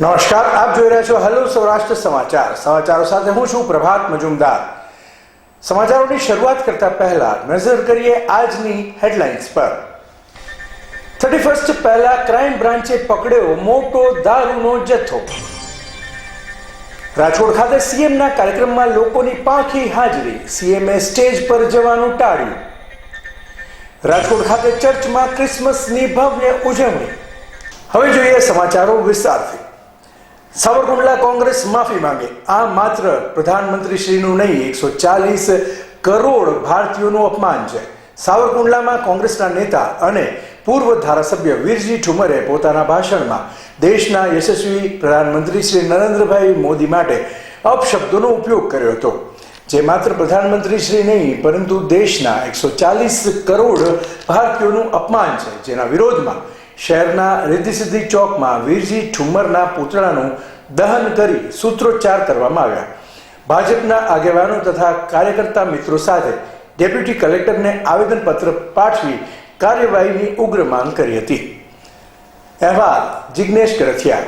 નમસ્કાર, આપ જોઈ રહ્યા છો હેલો સૌરાષ્ટ્ર સમાચાર. સમાચારો સાથે હું છું પ્રભાત મજુમદાર. સમાચારોની શરૂઆત કરતા પહેલા નજર કરીએ આજની હેડલાઇન્સ પર. થર્ટી ફર્સ્ટ પહેલા ક્રાઇમ બ્રાન્ચે પકડ્યો મોટો દારૂનો જથ્થો. રાજકોટ ખાતે સીએમના કાર્યક્રમમાં લોકોની પાંખી હાજરી. સીએમએ સ્ટેજ પર જવાનું ટાળ્યું. રાજકોટ ખાતે ચર્ચમાં ક્રિસમસની ભવ્ય ઉજવણી. હવે જોઈએ સમાચારો વિસ્તારથી. સાવરકુંડલા કોંગ્રેસ માફી માંગે. આ માત્ર પ્રધાનમંત્રી શ્રીનું નહીં, એકસો ચાલીસ કરોડ ભારતીયોનું અપમાન છે. સાવરકુંડલામાં કોંગ્રેસના નેતા અને પૂર્વ ધારાસભ્ય વીરજી ઠુમરે પોતાના ભાષણમાં દેશના યશસ્વી પ્રધાનમંત્રી શ્રી નરેન્દ્રભાઈ મોદી માટે અપશબ્દોનો ઉપયોગ કર્યો હતો. જે માત્ર પ્રધાનમંત્રી શ્રી નહીં, પરંતુ દેશના એકસો ચાલીસ કરોડ ભારતીયોનું અપમાન છે. જેના વિરોધમાં શહેરના રિદ્ધિસિદ્ધિ ચોકમાં વીરજી ઠુમ્મરના પુતળાનું દહન કરી સૂત્રોચ્ચાર કરવામાં આવ્યા. ભાજપના આગેવાનો તથા કાર્યકર્તા મિત્રો સાથે ડેપ્યુટી કલેક્ટરને આવેદનપત્ર પાઠવી કાર્યવાહીની ઉગ્ર માંગ કરી હતી. અહેવાલ જિજ્ઞેશ કરથિયા